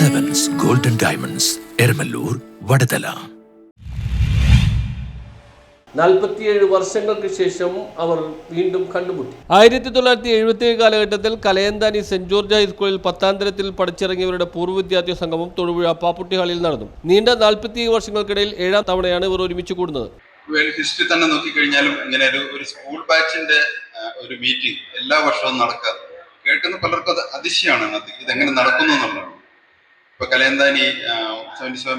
Diamonds Eramallur Vadathala നാൽപ്പത്തിയേഴ് വർഷങ്ങൾക്ക് ശേഷം അവർ വീണ്ടും കണ്ടുമുട്ടി. ആയിരത്തി തൊള്ളായിരത്തി എഴുപത്തി ഏഴ് കാലഘട്ടത്തിൽ കലയന്താനി സെന്റ് ജോർജ് ഹൈസ്കൂളിൽ പത്താം തരത്തിൽ പഠിച്ചിറങ്ങിയവരുടെ പൂർവ വിദ്യാർത്ഥി സംഗമം തൊടുപുഴ പാപ്പുട്ടി ഹാളിൽ നടന്നു. നീണ്ട നാൽപ്പത്തിയേഴ് വർഷങ്ങൾക്കിടയിൽ ഏഴാം തവണയാണ് ഇവർ ഒരുമിച്ച് കൂടുന്നത്. ഹിസ്റ്ററി തന്നെ നോക്കിക്കഴിഞ്ഞാലും ഇങ്ങനെ ഒരു ഒരു സ്കൂൾ ബാച്ചിന്റെ ഒരു മീറ്റിംഗ് എല്ലാ വർഷവും നടക്കുക കേൾക്കുന്ന പലർക്കും അത് അതിശയമാണ്. അത് ഇതെങ്ങനെ നടക്കുന്നു എന്നുള്ളതാണ് ഇപ്പൊ Kalayanthani seventy seven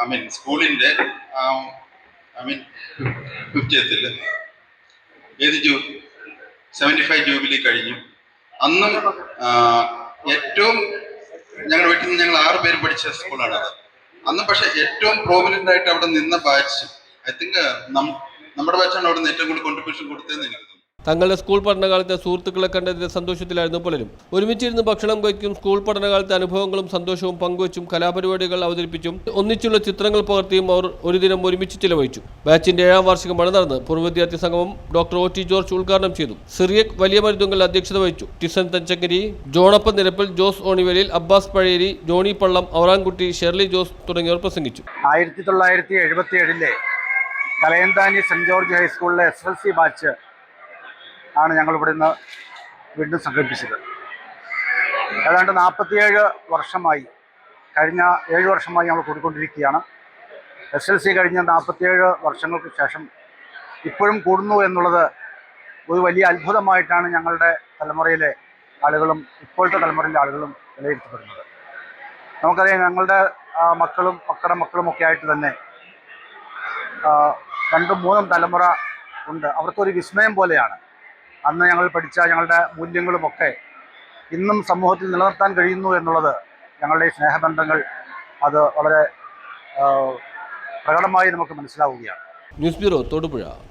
I mean സ്കൂളിന്റെ ഐ മീൻ ഫിഫ്റ്റിയത്തിൽ. ഏത് ജൂ സെവന്റി ഫൈവ് ജൂബിലി കഴിഞ്ഞു. അന്നും ഏറ്റവും ഞങ്ങളുടെ വീട്ടിൽ നിന്ന് ഞങ്ങൾ ആറ് പേര് പഠിച്ച അത്. അന്ന് പക്ഷെ ഏറ്റവും പ്രോമിനന്റ് ആയിട്ട് അവിടെ നിന്ന ബാച്ച് ഐ തിങ്ക് നമ്മുടെ ബാച്ചാണ് അവിടെ നിന്ന് ഏറ്റവും കൂടുതൽ കോൺട്രിബ്യൂഷൻ കൊടുത്തതെന്ന് എനിക്ക് തോന്നുന്നു. തങ്ങളുടെ സ്കൂൾ പഠനകാലത്തെ സുഹൃത്തുക്കളെ കണ്ടതിന്റെ സന്തോഷത്തിലായിരുന്നു പലരും. ഒരുമിച്ചിരുന്ന് ഭക്ഷണം കഴിക്കും സ്കൂൾ പഠനകാലത്തെ അനുഭവങ്ങളും സന്തോഷവും പങ്കുവച്ചും കലാപരിപാടികൾ അവതരിപ്പിച്ചും ഒന്നിച്ചുള്ള ചിത്രങ്ങൾ പകർത്തിയും അവർ ഒരു ദിനം ഒരുമിച്ച് ചിലവഴിച്ചു. ബാച്ചിന്റെ ഏഴാം വാർഷികമാണ് നടന്നത്. പൂർവ വിദ്യാർത്ഥി സംഗമം ഡോക്ടർ ഒ ടി ജോർജ് ഉദ്ഘാടനം ചെയ്തു. സിറിയക് വലിയ മരുന്നുകൾ അധ്യക്ഷത വഹിച്ചു. ടിസൻ തഞ്ചങ്കരി ജോണപ്പ നിരപ്പിൽ ജോസ് ഓണിവേലിൽ അബ്ബാസ് പഴേരി ജോണി പള്ളം ഔറാൻകുട്ടി ഷെർലി ജോസ് തുടങ്ങിയവർ പ്രസംഗിച്ചു. ആയിരത്തി തൊള്ളായിരത്തി എഴുപത്തി ഏഴിലെ കലയന്താനി സെന്റ് ജോർജ് ഹൈസ്കൂളിലെ എസ് എൽ സി ബാച്ച് ആണ് ഞങ്ങൾ ഇവിടെ നിന്ന് വീണ്ടും സംഘടിപ്പിച്ചത്. ഏതാണ്ട് നാൽപ്പത്തിയേഴ് വർഷമായി കഴിഞ്ഞ ഏഴ് വർഷമായി ഞങ്ങൾ കൂടിക്കൊണ്ടിരിക്കുകയാണ്. എസ് എൽ സി കഴിഞ്ഞ നാൽപ്പത്തിയേഴ് വർഷങ്ങൾക്ക് ശേഷം ഇപ്പോഴും കൂടുന്നു എന്നുള്ളത് ഒരു വലിയ അത്ഭുതമായിട്ടാണ് ഞങ്ങളുടെ തലമുറയിലെ ആളുകളും ഇപ്പോഴത്തെ തലമുറയിലെ ആളുകളും വിലയിരുത്തപ്പെടുന്നത്. നമുക്കറിയാം ഞങ്ങളുടെ മക്കളും മക്കളുടെ മക്കളും ഒക്കെ ആയിട്ട് തന്നെ രണ്ടും മൂന്നും തലമുറ ഉണ്ട്. അവർക്കൊരു വിസ്മയം പോലെയാണ്. അന്ന് ഞങ്ങൾ പഠിച്ച ഞങ്ങളുടെ മൂല്യങ്ങളുമൊക്കെ ഇന്നും സമൂഹത്തിൽ നിലനിർത്താൻ കഴിയുന്നു എന്നുള്ളത് ഞങ്ങളുടെ സ്നേഹബന്ധങ്ങൾ അത് വളരെ പ്രകടമായി നമുക്ക് മനസ്സിലാവുകയാണ്. News bureau Thodupuzha.